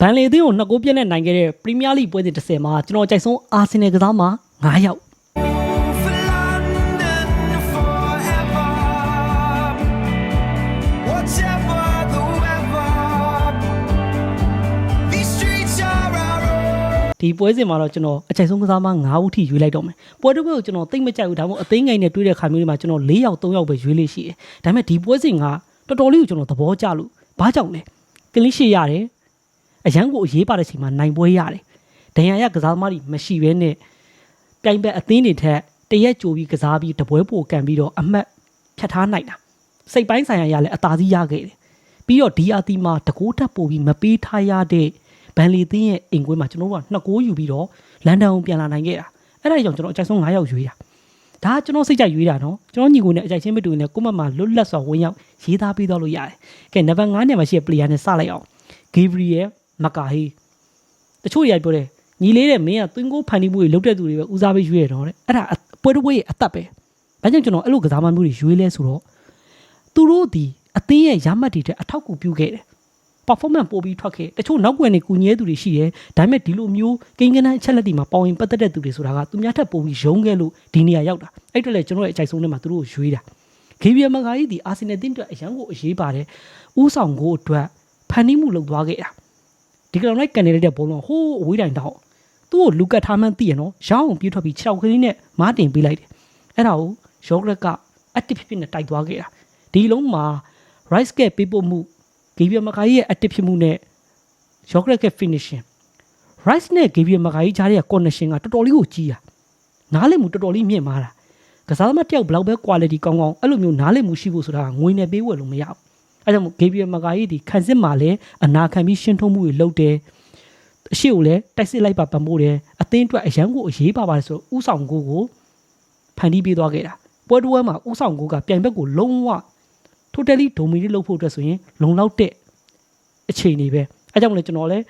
ဘန်လေအသင်းကိုနှစ်ဂိုးပြတ်နဲ့နိုင်ခဲ့တဲ့ပရီးမီးယားလိပွဲစဉ်30မှာကျွန်တော်ကြိုက်ဆုံးအာဆင်နယ်ကစားမှာ9ယောက် For London forever. Whatever the weather, these streets are our own. ဒီပွဲစဉ်မှာတော့ကျွန်တော်အကြိုက်ဆုံးကစားမ9ဦးထိရွေးလိုက်တော့မယ်ပွဲတစ်ပွဲကိုကျွန်တော်သိမ့်မကြိုက်ဘူးဒါမှမဟုတ်အသိငိုင်နဲ့တွေးတဲ့ခါမျိုးတွေမှာကျွန်တော်4ယောက်3ယောက်ပဲရွေးလေးရှိတယ်ဒါပေမဲ့ဒီပွဲစဉ်ကတော်တော်လေးကိုကျွန်တော်သဘောကျလို့ဘာကြောင့်လဲကလင်းရှိရတယ် အရန်ကိုအရေးပါတဲ့ချိန်မှာနိုင်ပွဲရတယ်ဒဏ်ရာရကစားသမားတွေမရှိဘဲနဲ့ပြိုင်ဘက်အသင်းတွေထက်တရက်ကြိုပြီးကစားပြီးတပွဲပိုကန်ပြီးတော့အမှတ်ဖြတ်ထားနိုင်တာစိတ်ပိုင်းဆိုင်ရာရလည်းအသာစီးရခဲ့တယ်ပြီးတော့ဒီအာတီမှာတကိုးတက်ပို့ပြီးမပေးထားရတဲ့ဘန်လီသင်းရဲ့အိမ်ကွင်းမှာကျွန်တော်တို့ကနှစ်ကိုးယူပြီးတော့လန်ဒန်ကိုပြန်လာနိုင်ခဲ့တာအဲ့ဒါကြောင့်ကျွန်တော်အကြိုက်ဆုံး9ယောက်ရွေးတာဒါကကျွန်တော်စိတ်ကြိုက်ရွေးတာနော်ကျွန်တော်ညီကိုနဲ့အကြိုက်ချင်းမတူနဲ့ကိုမမလွတ်လပ်စွာဝင်ရောက်ရေးသားပေးတော့လို့ရတယ်ကဲနံပါတ်9နဲ့မှာရှိတဲ့ player နဲ့စလိုက်အောင် Gabriel Macahe တချို့တွေပြောတယ်ညီလေးတဲ့မင်းကသွင်းကိုဖန်တီးမှုတွေလုပ်တဲ့သူတွေပဲဦးစားပေးရွေးရတော့တဲ့အဲ့ဒါအပွဲတစ်ပွဲရဲ့အသက်ပဲဒါကြောင့်ကျွန်တော်အဲ့လိုကစားမမျိုးတွေရွေးလဲဆိုတော့သူတို့ဒီအသင်းရဲ့ရမှတ်တွေတဲ့အထောက်အကူပြုခဲ့တယ် performance ပို့ပြီးထွက်ခဲ့တချို့နောက်ကွယ်နေကူညီရတဲ့သူတွေရှိတယ်ဒါပေမဲ့ဒီလိုမျိုးကိန်းကနန်းအချက်လက်တွေမှာပေါဝင်ပတ်သက်တဲ့သူတွေဆိုတာကသူများထက်ပိုပြီးရုံးခဲ့လို့ဒီနေရာရောက်တာအဲ့တော့လေကျွန်တော်ရဲ့အကြိုက်ဆုံးထဲမှာသူတို့ကိုရွေးတာဂေဗီယယ်မဂါကြီးဒီအာဆင်နယ်တင်းအတွက်အရန်ကိုအရေးပါတယ်ဥဆောင်ကိုအတွက်ဖန်တီးမှုလုပ်သွားခဲ့တာ ဒီကောင်လိုက်ကန်နေလိုက်တဲ့ဘောလုံးကဟိုးအဝေးတိုင်တော့သူ့ကိုလူကတ်ထားမှန်းသိရနော်ရောင်းအောင်ပြေးထွက်ပြီး6ခင်းနဲ့မားတင်ပေးလိုက်တယ်အဲ့ဒါကိုယောဂရက်ကအက်တစ်ဖြစ်ဖြစ်နဲ့တိုက်သွားခဲ့တာဒီလုံးမှာ rice ကပေးပို့မှုဂေဗီယယ်မဂါကြီးရဲ့ active ဖြစ်မှုနဲ့ယောဂရက်က finishing rice နဲ့ Gabriel Magai ကြားတဲ့ connection ကတော်တော်လေးကိုကြီးတာနားလည်မှုတော်တော်လေးမြင့်မာတာကစားသမားတစ်ယောက်ဘယ်လောက်ပဲ quality ကောင်းကောင်းအဲ့လိုမျိုးနားလည်မှုရှိဖို့ဆိုတာကငွေနဲ့ပေးဝယ်လို့မရဘူး အဲ့ဒါကြောင့် Gabriel Magai ဒီခံစစ်မှာလည်းအနာခံပြီးရှင်းထုံးမှုတွေလုပ်တယ်အရှိကိုလည်းတိုက်စစ်လိုက်ပါပံ့ပိုးတယ်အသင်းအတွက်အရန်ကိုအရေးပါပါတယ်ဆိုတော့ဥဆောင်ကိုကိုဖန်တီးပေးသွားခဲ့တာပွဲတစ်ပွဲမှာဥဆောင်ကိုကပြိုင်ဘက်ကိုလုံးဝ totally dominate လုပ်ဖို့အတွက်ဆိုရင်လုံလောက်တဲ့အခြေအနေပဲအဲကြောင့်မလဲကျွန်တော်လည်း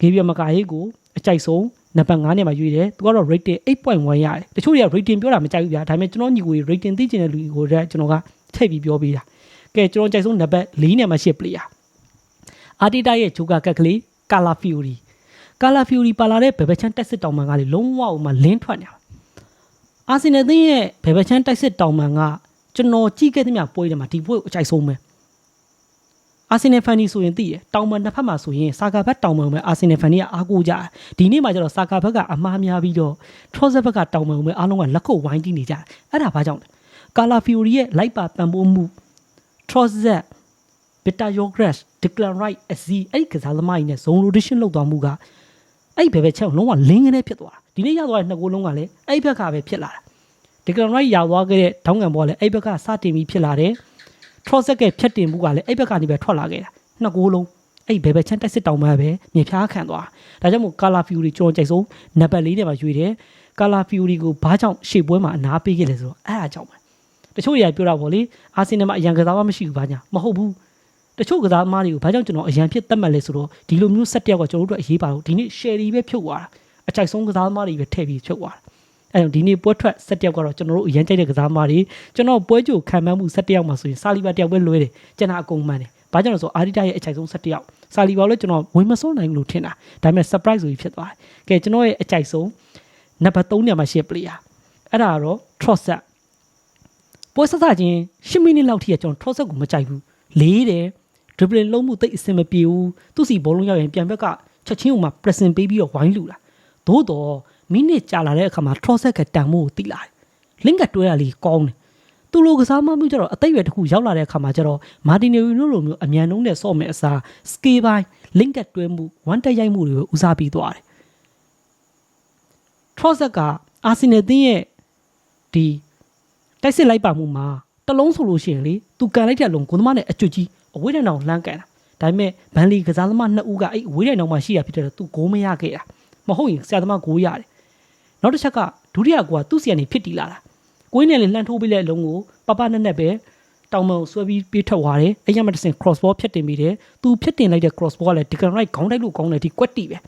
ဂေဗီယမကာရေးကိုအကြိုက်ဆုံးနံပါတ်9နဲ့မှာရွေးတယ်သူကတော့ rating 8.1ရတယ်တချို့တွေက rating ပြောတာမကြိုက်ဘူးဗျာဒါပေမဲ့ကျွန်တော်ညီကို rating သိချင်တဲ့လူကိုလည်းကျွန်တော်ကထည့်ပြီးပြောပေးတာ ကဲကျွန်တော်ကြိုက်ဆုံးနံပါတ်4နဲ့မှာရှိ player အာတီတာရဲ့ဂျိုကာကက်ကလေးကာလာဖီယိုရီကာလာဖီယိုရီပါလာတဲ့ဘယ်ဘက်ချမ်းတက်စစ်တောင်မန်ကလေလုံးဝဥမာလင်းထွက်နေတာအာဆင်နယ်သင်းရဲ့ဘယ်ဘက်ချမ်းတက်စစ်တောင်မန်ကကျွန်တော်ကြည့်ခဲ့သမျှပွဲတွေမှာဒီပွဲကိုအကြိုက်ဆုံးပဲအာဆင်နယ်ဖန်နီဆိုရင်သိတယ်တောင်ပန်တစ်ဖက်မှာဆိုရင်စာကာဘက်တောင်ပန်ပဲအာဆင်နယ်ဖန်နီကအားကိုးကြတယ်ဒီနေ့မှာကျတော့စာကာဘက်ကအမှားများပြီးတော့ထရော့ဆက်ဘက်ကတောင်ပန်ပဲအားလုံးကလက်ခုပ်ဝိုင်းတီးနေကြတယ်အဲ့ဒါဘာကြောင့်လဲကာလာဖီယိုရီရဲ့လိုက်ပါပံ့ပိုးမှု ထရော့ဆက်ဘီတာယိုဂရက်စ်ဒီကလန်ရိုက်အဇီအဲ့ဒီကစားသမားကြီးနဲ့ဇုံရိုဒရှင်လောက်သွားမှုကအဲ့ဒီဘယ်ဘက်ချက်လုံးဝလင်းကနေဖြစ်သွားတာဒီနေ့ရသွားတဲ့နှစ်ကိုယ်လုံးကလည်းအဲ့ဒီဘက်ကပဲဖြစ်လာတာဒီကလန်ရိုက်ရသွားခဲ့တဲ့ထောင်းကန်ဘောကလည်းအဲ့ဒီဘက်ကစတင်ပြီးဖြစ်လာတယ်ထော့ဆက်ကဖြတ်တင်မှုကလည်းအဲ့ဘက်ကနေပဲထွက်လာခဲ့တာနှစ်ကိုးလုံးအဲ့ဘယ်ဘက်ချမ်းတက်စစ်တောင်မှပဲမြေဖြားခံသွားဒါကြောင့်မို့ကာလာဖီယိုရီကျွန်တော်ကြိုက်ဆုံးနံပါတ်၄နဲ့မှာရွေးတယ်ကာလာဖီယိုရီကိုဘာကြောင့်ရှေ့ပွဲမှာအနာပေးခဲ့လဲဆိုတော့အဲ့ဒါကြောင့်ပဲ တချို့တွေကပြောတာပေါ့လေအာဆင်နယ်မှာအရန်ကစားမမရှိဘူးဘာညာမဟုတ်ဘူးတချို့ကစားသမားတွေကိုဘာကြောင့်ကျွန်တော်အရန်ဖြစ်တတ်မှတ်လဲဆိုတော့ဒီလိုမျိုးဆက်တယောက်ကကျွန်တော်တို့အတွက်အရေးပါတော့ဒီနေ့ share တွေပဲဖြုတ်သွားတာအကြိုက်ဆုံးကစားသမားတွေပဲထည့်ပြီးဖြုတ်သွားတာအဲ့တော့ဒီနေ့ပွဲထွက်ဆက်တယောက်ကတော့ကျွန်တော်တို့အရန်ကြိုက်တဲ့ကစားသမားတွေကျွန်တော်ပွဲကြိုခံမှန်းမှုဆက်တယောက်မှာဆိုရင်စာလီဘာတယောက်ပဲလွဲတယ်ကျွန်တော်အကုန်မှန်တယ်ဘာကြောင့်လဲဆိုတော့အာဒီတာရဲ့အကြိုက်ဆုံးဆက်တယောက်စာလီဘာကိုလည်းကျွန်တော်ဝင်မစိုးနိုင်ဘူးလို့ထင်တာဒါပေမဲ့ surprise ဆိုပြီးဖြစ်သွားတယ်ကဲကျွန်တော်ရဲ့အကြိုက်ဆုံးနံပါတ်3နေရာမှာရှိတဲ့ player အဲ့ဒါကတော့ Trossard ပွဲဆက်စချင်း10မိနစ်လောက်ထိကကျွန်တော် Trossard ကိုမကြိုက်ဘူးလေးတယ် dribbling လုံးမှုတိတ်အဆင်မပြေဘူးသူ့စီဘောလုံးရောက်ရင်ပြန်ဘက်ကချက်ချင်းဥမှာ pressing ပေးပြီးတော့ဝိုင်းလူလာသို့တော့မိနစ်ကြာလာတဲ့အခါမှာ Trossard ကတန်မို့ကိုတိလာတယ် link ကတွဲရလေးကောင်းတယ်သူလိုကစားမမှုကြတော့အသိအရွယ်တစ်ခုရောက်လာတဲ့အခါမှာကျတော့မာတင်နီယိုလိုလိုမျိုးအမြန်နှုံးနဲ့ဆော့မယ်အစား scale ပိုင်း link ကတွဲမှု one တက်ရိုက်မှုတွေကိုဦးစားပေးသွားတယ် Trossard ကအာဆင်နယ်တင်းရဲ့ဒီ တိုက်စစ်လိုက်ပါမှုမှာတလုံးဆိုလို့ရှိရင်လေသူကန်လိုက်တဲ့အလုံးကိုသမားနဲ့အကျွတ်ကြီးအဝေးတန်းအောင်လှမ်းကန်တာဒါပေမဲ့ဘန်လီကစားသမားနှစ်ဦးကအဲ့အဝေးတန်းအောင်မှာရှိရဖြစ်တဲ့သူဂိုးမရခဲ့တာမဟုတ်ရင်ဆရာသမားဂိုးရတယ်နောက်တစ်ချက်ကဒုတိယကွာသူ့စီကနေဖြစ်တီလာတာကိုင်းနဲ့လေလှမ်းထိုးပေးတဲ့အလုံးကိုပပနဲ့နဲ့ပဲတောင်မန်ကိုဆွဲပြီးပြေးထွက်သွားတယ်အဲ့ရမတစင် cross ball ဖြတ်တင်ပြီးတယ်သူဖြတ်တင်လိုက်တဲ့ cross ball ကလည်း Declan Rice ခေါင်းတိုက်လို့ကောင်းတယ်ဒီကွက်တီပဲ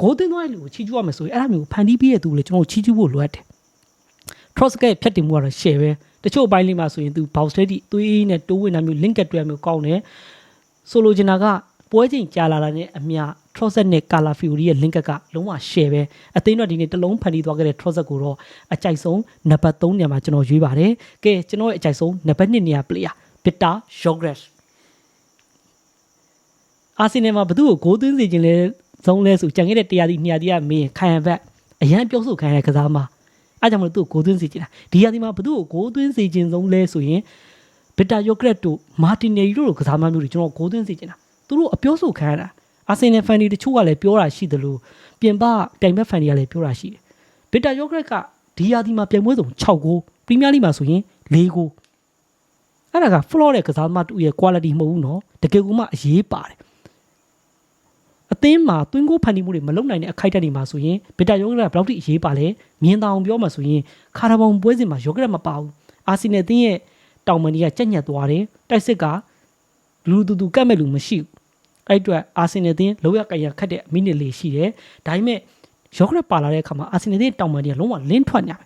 ဂိုးသွင်းသွားတဲ့လူကိုချီးကျူးရမယ်ဆိုရင်အဲ့ဒါမျိုးဖန်တီးပေးတဲ့သူကိုလည်းကျွန်တော်တို့ချီးကျူးဖို့လိုအပ်တယ် cross ကဖြတ်တင်မှုကတော့ share ပဲတချို့အပိုင်းလေးမှာဆိုရင်သူ bounce steady သွေးနဲ့တိုးဝင်တာမျိုး link ကတွဲမျိုးကောင်းတယ်ဆိုလိုချင်တာကပွဲချိန်ကြာလာတာနဲ့အမျှ Trozet နဲ့ Cala Fiori ရဲ့ link ကလုံးဝ share ပဲအသိန်းတော့ဒီနေ့တစ်လုံးဖန်တီးသွားခဲ့တဲ့ Trozet ကိုတော့အကြိုက်ဆုံးနံပါတ်3နေရာမှာကျွန်တော်ရွေးပါတယ်ကဲကျွန်တော်ရဲ့အကြိုက်ဆုံးနံပါတ်2နေရာ player Peter Jogres အာဆင်နယ်မှာဘသူ့ကိုဂိုးသွင်းစေခြင်းလဲဆုံးလဲဆိုကြံခဲ့တဲ့တရားဒီနေရာဒီကမင်းခိုင်ရဘက်အရန်ပြောဆိုခိုင်းတဲ့ကစားမ အားကြောင့်မလို့သူ့ကိုဂိုးသွင်းစေချင်တာဒီရာသီမှာဘသူ့ကိုဂိုးသွင်းစေချင်ဆုံးလဲဆိုရင်ဗစ်တာယိုကရက်တို့မာတင်နယ်တို့ကစားမမျိုးတွေကျွန်တော်ဂိုးသွင်းစေချင်တာသူတို့အပြောဆိုခံရတာအာဆင်နယ်ဖန်တွေတချို့ကလည်းပြောတာရှိတယ်လို့ပြင်ပတိုင်ဘက်ဖန်တွေကလည်းပြောတာရှိတယ်ဗစ်တာယိုကရက်ကဒီရာသီမှာပြိုင်ပွဲဆုံး6ဂိုးပရီးမီးယားလိမှာဆိုရင်၄ဂိုးအဲ့ဒါကဖလော့ရဲ့ကစားသမားတူရဲ့ quality မဟုတ်ဘူးနော်တကယ်ကိုမှအရေးပါတယ် အသင်းမှာတွင်းကိုဖန်တီးမှုတွေမလုပ်နိုင်တဲ့အခိုက်အတန့်တွေမှာဆိုရင်ဗီတာယောဂရက်ဘယ်လောက်ထိအရေးပါလဲမြင်သာအောင်ပြောမှဆိုရင်ခါရဘောင်ပွဲစဉ်မှာယောဂရက်မပါဘူးအာဆီနယ်အသင်းရဲ့တောင်မန်ဒီကကြက်ညက်သွားတယ်တိုက်စစ်ကလူလူတူတူကတ်မဲ့လူမရှိဘူးအဲ့အတွက်အာဆီနယ်အသင်းလောက်ရကရခတ်တဲ့မိနစ်လေးရှိတယ်ဒါပေမဲ့ယောဂရက်ပါလာတဲ့အခါမှာအာဆီနယ်အသင်းတောင်မန်ဒီကလုံးဝလင်းထွက်ညာပဲ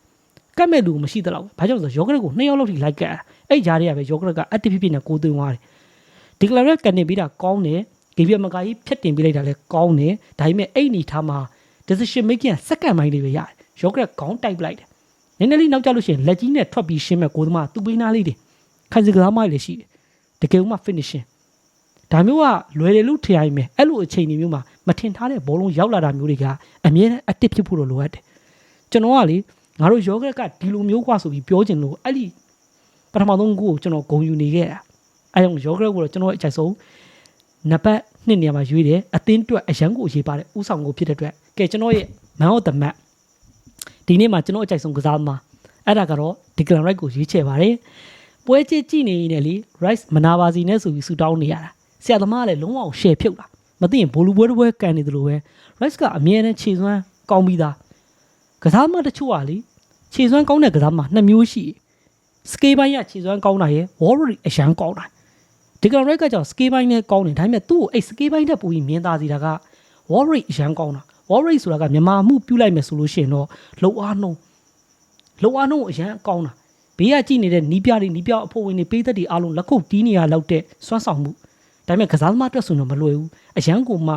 ကတ်မဲ့လူမရှိသလောက်ဘာကြောင့်လဲဆိုတော့ယောဂရက်ကိုနှစ်ယောက်လောက်ထိလိုက်ကတ်အဲ့ကြားတွေကပဲယောဂရက်ကအက်တစ်ဖြစ်ဖြစ်နဲ့ကိုးသွင်းသွားတယ်ဒီကလရက်ကနေပြီးတာကောင်းတယ် ဂေဗီယမကာကြီးဖြတ်တင်ပေးလိုက်တာလည်းကောင်းတယ်ဒါပေမဲ့အဲ့ဒီအနေထားမှာ decision making စက္ကန့်ပိုင်းလေးပဲရတယ်ယောဂရက်ခေါင်းတိုက်ပလိုက်တယ်နည်းနည်းလေးနောက်ကျလို့ရှိရင်လက်ကြီးနဲ့ထွက်ပြီးရှင်းမဲ့ကိုသမားသူ့ပေးနာလေးတွေခံစီကစားမလေးရှိတယ်တကယ်မှ finishing ဒါမျိုးကလွယ်တယ်လို့ထင်ရရင်ပဲအဲ့လိုအချိန်တွေမျိုးမှာမထင်ထားတဲ့ဘောလုံးရောက်လာတာမျိုးတွေကအမြဲတမ်းအတစ်ဖြစ်ဖို့တော့လိုအပ်တယ်ကျွန်တော်ကလေငါတို့ယောဂရက်ကဒီလိုမျိုးกว่าဆိုပြီးပြောချင်လို့အဲ့ဒီပထမဆုံးကိုကျွန်တော်ဂုံယူနေခဲ့တာအဲ့ကြောင့်ယောဂရက်ကိုတော့ကျွန်တော်ရဲ့အချိုက်ဆုံး နံပါတ်2နေရာမှာရွေးတယ်အသင်းအတွက်အရန်ကိုအရေးပါတဲ့ဥဆောင်ကိုဖြစ်တဲ့အတွက်ကဲကျွန်တော်ရဲ့ man of the match ဒီနေ့မှာကျွန်တော်အချိုက်ဆုံးကစားသမားအဲ့ဒါကတော့ Declan Rice ကိုရွေးချယ်ပါတယ်ပွဲကြည့်ကြည့်နေရင်လေ Rice မနာပါစီနဲ့ဆိုပြီးဆူတောင်းနေရတာဆရာသမားကလည်းလုံးဝ share ဖြုတ်တာမသိရင်ဘိုလူပွဲတစ်ပွဲကန်နေတယ်လို့ပဲ Rice ကအမြဲတမ်းခြေစွမ်းကောင်းပြီးသားကစားသမားတချို့ကလေခြေစွမ်းကောင်းတဲ့ကစားသမားနှစ်မျိုးရှိတယ်စကေးပိုင်းကခြေစွမ်းကောင်းတာရယ် Warrior အရန်ကောင်းတာ ဒီကောင်ရိုက်ကကြောင့်စကေးပိုင်းနဲ့ကောင်းတယ်ဒါပေမဲ့သူ့ကိုအဲ့စကေးပိုင်းနဲ့ပူပြီးမြင်သာစီတာက wall rate အရန်ကောင်းတာ wall rate ဆိုတာကမြန်မာမှုပြုတ်လိုက်မယ်ဆိုလို့ရှိရင်တော့လုံအားနှုံးလုံအားနှုံးအရန်ကောင်းတာဘေးကကြည့်နေတဲ့နီးပြတွေနီးပြအဖို့ဝင်တွေပေးသက်တွေအားလုံးလက်ခုပ်တီးနေရလောက်တဲ့စွမ်းဆောင်မှုဒါပေမဲ့ကစားသမားအတွက်ဆိုတော့မလွယ်ဘူးအရန်ကိုမှ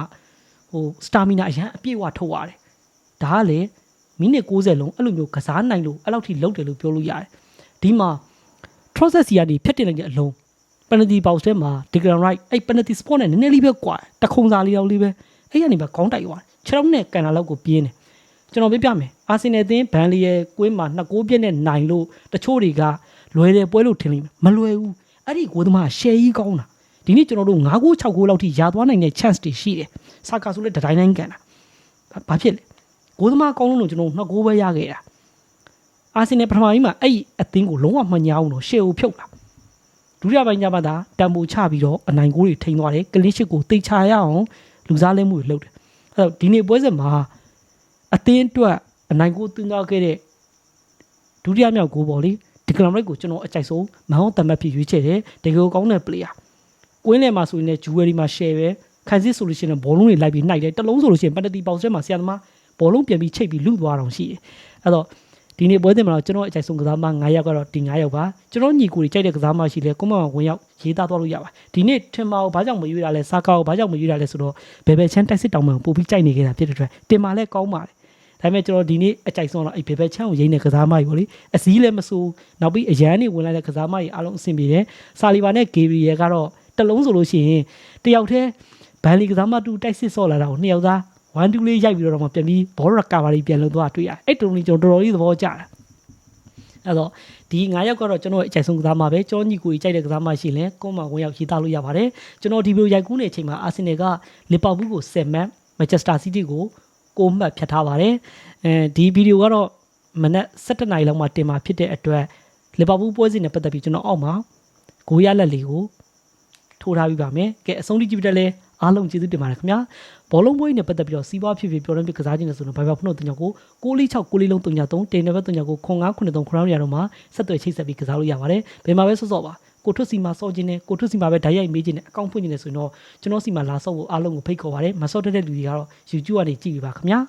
ဟိုစတာမီနာအရန်အပြည့်ဝထုတ်ရတယ်ဒါကလေမိနစ်60လုံးအဲ့လိုမျိုးကစားနိုင်လို့အဲ့လောက်ထိလုံးတယ်လို့ပြောလို့ရတယ်ဒီမှာ process စီကနေဖြတ်တင်လိုက်တဲ့အလုံး penalty box ထဲမှာ Declan Rice အဲ့ penalty spot နဲ့နည်းနည်းလေးပဲကွာတခုံစာလေးတော့လေးပဲအဲ့ရနေပဲခေါင်းတိုက်သွားတယ်ခြေထောက်နဲ့ကန်လာလောက်ကိုပြင်းတယ်ကျွန်တော်ပြပြမယ်အာဆင်နယ်အသင်းဘန်လီရဲ့ကွင်းမှာနှစ်ကိုးပြည့်နဲ့နိုင်လို့တချို့တွေကလွယ်တယ်ပွဲလို့ထင်လိမ့်မယ်မလွယ်ဘူးအဲ့ဒီကိုသမားရှယ်ကြီးကောင်းတာဒီနေ့ကျွန်တော်တို့9ကို6ကိုလောက်ထိရာသွားနိုင်တဲ့ chance တွေရှိတယ်ဆာကာဆိုလည်းတတိုင်းတိုင်းကန်တာဘာဖြစ်လဲကိုသမားကောင်းလို့ကျွန်တော်နှစ်ကိုးပဲရခဲ့တာအာဆင်နယ်ပထမကြီးမှာအဲ့ဒီအသင်းကိုလုံးဝမညာအောင်တော့ရှယ်ကိုဖြုတ်လာ ဒုတိယပိုင်းကျမှသာတံပိုချပြီးတော့အနိုင်ကိုတွေထိန်းသွားတယ်ကလင်းရှစ်ကိုတိတ်ချရအောင်လူစားလဲမှုတွေလုပ်တယ်အဲ့တော့ဒီနေ့ပွဲစဉ်မှာအသင်းအတွက်အနိုင်ကိုသွင်းသွားခဲ့တဲ့ဒုတိယမြောက်ကိုပေါ့လေဒီကလမ်ရိုက်ကိုကျွန်တော်အကြိုက်ဆုံးမဟောင်းတမတ်ဖြစ်ရွေးချယ်တယ်တကယ်ကောင်းတဲ့ player ကွင်းလယ်မှာဆိုရင်လည်းဂျူဝယ်ရီမှာ share ပဲခံစစ်ဆိုလို့ရှိရင်ဘောလုံးတွေလိုက်ပြီးနှိုက်တယ်တစ်လုံးဆိုလို့ရှိရင်ပက်တတီပေါက်စဲမှာဆရာသမားဘောလုံးပြန်ပြီးချိတ်ပြီးလူသွားအောင်ရှိတယ်အဲ့တော့ ဒီနေ့ပွဲတင်မှာတော့ကျွန်တော်အကြိုက်ဆုံးကစားမ9ယောက်ကတော့ဒီ9ယောက်ပါကျွန်တော်ညီကိုတွေကြိုက်တဲ့ကစားမရှိလဲကွန်မန့်ဝင်ရောက်ရေးသားသွားလို့ရပါဒီနေ့ထင်ပါကိုဘာကြောင့်မရွေးတာလဲစာကာကိုဘာကြောင့်မရွေးတာလဲဆိုတော့ဘယ်ဘယ်ချမ်းတိုက်စစ်တောင်မှပို့ပြီးကြိုက်နေကြတာဖြစ်တဲ့အတွက်တင်မာလဲကောင်းပါတယ်ဒါပေမဲ့ကျွန်တော်ဒီနေ့အကြိုက်ဆုံးတော့အဲ့ဘယ်ဘယ်ချမ်းကိုရိမ့်တဲ့ကစားမကြီးပေါ့လေအစည်းလည်းမစိုးနောက်ပြီးအရန်နေဝင်လာတဲ့ကစားမကြီးအားလုံးအဆင်ပြေတယ်စာလီဘာနဲ့ဂေဘရီရဲ့ကတော့တစ်လုံးဆိုလို့ရှိရင်တယောက်တည်းဘန်လီကစားမတူတိုက်စစ်ဆော့လာတာကိုနှစ်ယောက်သား 1 2လေးရိုက်ပြီးတော့မှပြန်ပြီးဘောရကာဘာလေးပြန်လုံးသွားတွေ့ရတယ်အဲ့တုန်းကကျွန်တော်တော်တော်လေးသဘောကျတာအဲ့တော့ဒီ9ယောက်ကတော့ကျွန်တော်ရဲ့အကြိုက်ဆုံးကစားမှာပဲကျွန်တော်ညီကိုကြီးကြိုက်တဲ့ကစားမရှိရင်လည်းကိုမဝင်ရောက်ရေးသားလို့ရပါတယ်ကျွန်တော်ဒီဗီဒီယိုရိုက်ကူးနေတဲ့အချိန်မှာအာဆင်နယ်ကလီဗာပူးကို7မှတ်မန်ချက်စတာစီးတီးကို9မှတ်ဖြတ်ထားပါတယ်အဲဒီဗီဒီယိုကတော့မနက်7:00နာရီလောက်မှတင်มาဖြစ်တဲ့အတွက်လီဗာပူးပွဲစဉ်နဲ့ပတ်သက်ပြီးကျွန်တော်အောက်မှာဂိုးရလက်လေးကိုထိုးထားပြီးပါမယ်ကဲအဆုံးထိကြည့်ပြီးတော့လဲ အားလုံးကျေးဇူးတင်ပါတယ်ခင်ဗျာဘောလုံးပွဲနဲ့ပတ်သက်ပြီးတော့စီးပွားဖြစ်ဖြစ်ပြောရင်းပြကစားခြင်းနဲ့ဆိုတော့ဘိုင်ဘာဖုန်းတို့တင်ကြကို646 6လေးလုံး333တင်နံပါတ်3ကို0993ခရောင်းရတော့မှာဆက်သွယ်ချိတ်ဆက်ပြီးကစားလို့ရပါတယ်ဘယ်မှာပဲဆော့ဆော့ပါကိုထွတ်စီမှာစော့ခြင်းနဲ့ကိုထွတ်စီမှာပဲဓာတ်ရိုက်မေးခြင်းနဲ့အကောင့်ဖွင့်ခြင်းနဲ့ဆိုရင်တော့ကျွန်တော်စီမှာလာဆော့ဖို့အားလုံးကိုဖိတ်ခေါ်ပါတယ်မဆော့တတ်တဲ့လူတွေကတော့ YouTube ကနေကြည့်ပြီးပါခင်ဗျာ